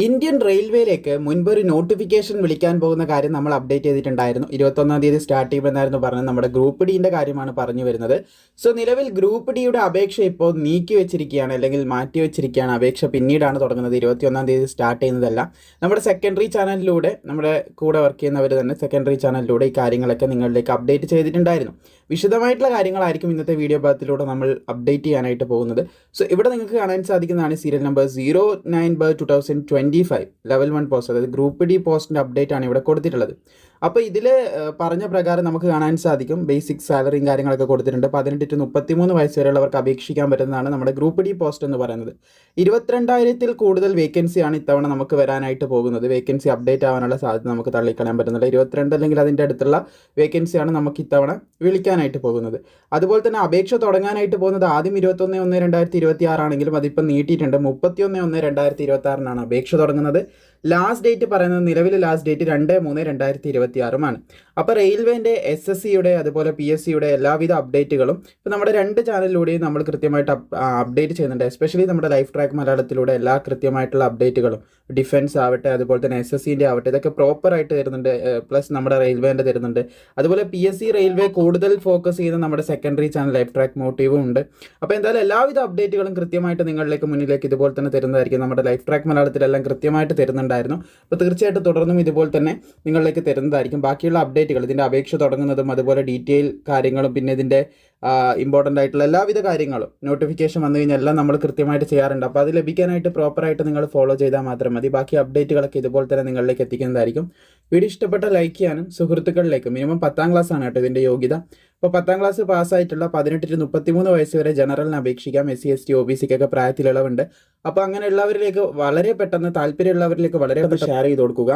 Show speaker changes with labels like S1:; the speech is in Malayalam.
S1: ഇന്ത്യൻ റെയിൽവേയിലേക്ക് മുൻപ് ഒരു നോട്ടിഫിക്കേഷൻ വിളിക്കാൻ പോകുന്ന കാര്യം നമ്മൾ അപ്ഡേറ്റ് ചെയ്തിട്ടുണ്ടായിരുന്നു. ഇരുപത്തൊന്നാം തീയതി സ്റ്റാർട്ട് ചെയ്യുമെന്നായിരുന്നു പറഞ്ഞത്. നമ്മുടെ ഗ്രൂപ്പ് ഡിന്റെ കാര്യമാണ് പറഞ്ഞു വരുന്നത്. സോ നിലവിൽ ഗ്രൂപ്പ് ഡിയുടെ അപേക്ഷ ഇപ്പോൾ നീക്കി വെച്ചിരിക്കുകയാണ് അല്ലെങ്കിൽ മാറ്റി വെച്ചിരിക്കുകയാണ്. അപേക്ഷ പിന്നീടാണ് തുടങ്ങുന്നത്. ഇരുപത്തിയൊന്നാം തീയതി സ്റ്റാർട്ട് ചെയ്യുന്നതല്ല. നമ്മുടെ സെക്കൻഡറി ചാനലിലൂടെ നമ്മുടെ കൂടെ വർക്ക് ചെയ്യുന്നവർ തന്നെ സെക്കൻഡറി ചാനലിലൂടെ ഈ കാര്യങ്ങളൊക്കെ നിങ്ങളിലേക്ക് അപ്ഡേറ്റ് ചെയ്തിട്ടുണ്ടായിരുന്നു. വിശദമായിട്ടുള്ള കാര്യങ്ങളായിരിക്കും ഇന്നത്തെ വീഡിയോ ഭാഗത്തിലൂടെ നമ്മൾ അപ്ഡേറ്റ് ചെയ്യാനായിട്ട് പോകുന്നത്. സോ ഇവിടെ നിങ്ങൾക്ക് കാണാൻ സാധിക്കുന്നതാണ് serial number zero nine bar two thousand twenty five level one post അതായത് ഗ്രൂപ്പ് ഡി പോസ്റ്റിന്റെ അപ്ഡേറ്റ് ആണ് ഇവിടെ കൊടുത്തിട്ടുള്ളത്. അപ്പോൾ ഇതിൽ പറഞ്ഞ പ്രകാരം നമുക്ക് കാണാൻ സാധിക്കും. ബേസിക് സാലറിയും കാര്യങ്ങളൊക്കെ കൊടുത്തിട്ടുണ്ട്. പതിനെട്ട് ടു മുപ്പത്തിമൂന്ന് വയസ്സ് വരെയുള്ളവർക്ക് അപേക്ഷിക്കാൻ പറ്റുന്നതാണ് നമ്മുടെ ഗ്രൂപ്പ് ഡി പോസ്റ്റ് എന്ന് പറയുന്നത്. ഇരുപത്തിരണ്ടായിരത്തിൽ കൂടുതൽ വേക്കൻസിയാണ് ഇത്തവണ നമുക്ക് വരാനായിട്ട് പോകുന്നത്. വേക്കൻസി അപ്ഡേറ്റ് ആവാനുള്ള സാധ്യത നമുക്ക് തള്ളിക്കളയാൻ പറ്റുന്നില്ല. ഇരുപത്തിരണ്ട് അല്ലെങ്കിൽ അതിന്റെ അടുത്തുള്ള വേക്കൻസിയാണ് നമുക്ക് ഇത്തവണ വിളിക്കാനായിട്ട് പോകുന്നത്. അതുപോലെ തന്നെ അപേക്ഷ തുടങ്ങാനായിട്ട് പോകുന്നത് ആദ്യം ഇരുപത്തൊന്ന് ഒന്ന് രണ്ടായിരത്തി ഇരുപത്തി ആറാണെങ്കിലും അതിപ്പോൾ നീട്ടിയിട്ടുണ്ട്. മുപ്പത്തിയൊന്ന് ഒന്ന് രണ്ടായിരത്തി ഇരുപത്തി ആറിനാണ് അപേക്ഷ തുടങ്ങുന്നത്. ലാസ്റ്റ് ഡേറ്റ് പറയുന്നത് നിലവിലെ ലാസ്റ്റ് ഡേറ്റ് രണ്ട് മൂന്ന് രണ്ടായിരത്തി ഇരുപത്തി ആറുമാണ് അപ്പോൾ റെയിൽവേന്റെ എസ് എസ് സിയുടെ അതുപോലെ പി എസ് സിയുടെ എല്ലാവിധ അപ്ഡേറ്റുകളും ഇപ്പോൾ നമ്മുടെ രണ്ട് ചാനലിലൂടെയും നമ്മൾ കൃത്യമായിട്ട് അപ്ഡേറ്റ് ചെയ്യുന്നുണ്ട്. എസ്പെഷ്യലി നമ്മുടെ ലൈഫ് ട്രാക്ക് മലയാളത്തിലൂടെ എല്ലാ കൃത്യമായിട്ടുള്ള അപ്ഡേറ്റുകളും ഡിഫൻസ് ആവട്ടെ അതുപോലെ തന്നെ എസ് എസ് സിന്റെ ആവട്ടെ ഇതൊക്കെ പ്രോപ്പറായിട്ട് തരുന്നുണ്ട്. പ്ലസ് നമ്മുടെ റെയിൽവേന്റെ തരുന്നുണ്ട്. അതുപോലെ പി എസ് സി റെയിൽവേ കൂടുതൽ ഫോക്കസ് ചെയ്യുന്ന നമ്മുടെ സെക്കൻഡറി ചാനൽ ലൈഫ് ട്രാക്ക് മോട്ടീവും ഉണ്ട്. അപ്പോൾ എന്തായാലും എല്ലാവിധ അപ്ഡേറ്റുകളും കൃത്യമായിട്ട് നിങ്ങളിലേക്ക് മുന്നിലേക്ക് ഇതുപോലെ തന്നെ തരുന്നതായിരിക്കും. നമ്മുടെ ലൈഫ് ട്രാക്ക് മലയാളത്തിലെല്ലാം കൃത്യമായിട്ട് തരുന്നുണ്ടായിരുന്നു അപ്പോൾ തീർച്ചയായിട്ടും തുടർന്നും ഇതുപോലെ തന്നെ നിങ്ങളിലേക്ക് തരുന്നതായിരിക്കും. ബാക്കിയുള്ള അപ്ഡേറ്റുകൾ ഇതിന്റെ അപേക്ഷ തുടങ്ങുന്നതും അതുപോലെ ഡീറ്റെയിൽ കാര്യങ്ങളും പിന്നെ ഇതിന്റെ ഇമ്പോർട്ടന്റ് ആയിട്ടുള്ള എല്ലാവിധ കാര്യങ്ങളും നോട്ടിഫിക്കേഷൻ വന്നു കഴിഞ്ഞാൽ എല്ലാം നമ്മൾ കൃത്യമായിട്ട് ചെയ്യാറുണ്ട്. അപ്പോൾ അത് ലഭിക്കാനായിട്ട് പ്രോപ്പറായിട്ട് നിങ്ങൾ ഫോളോ ചെയ്താൽ മാത്രം മതി. ബാക്കി അപ്ഡേറ്റുകളൊക്കെ ഇതുപോലെ തന്നെ നിങ്ങളിലേക്ക് എത്തിക്കുന്നതായിരിക്കും. വീഡിയോ ഇഷ്ടപ്പെട്ട ലൈക്ക് ചെയ്യാനും സുഹൃത്തുക്കളിലേക്ക് മിനിമം പത്താം ക്ലാസ് ആണ് കേട്ടോ ഇതിന്റെ യോഗ്യത. അപ്പോൾ പത്താം ക്ലാസ് പാസ്സായിട്ടുള്ള പതിനെട്ട് ടു മുപ്പത്തിമൂന്ന് വയസ്സ് വരെ ജനറലിന് അപേക്ഷിക്കാം. S C S T O B സിക്കൊക്കെ പ്രായത്തിലുള്ളവുണ്ട് അപ്പോൾ അങ്ങനെയുള്ളവരിലേക്ക് വളരെ പെട്ടെന്ന് താല്പര്യമുള്ളവരിലേക്ക് വളരെ പെട്ടെന്ന് ഷെയർ ചെയ്ത് കൊടുക്കുക.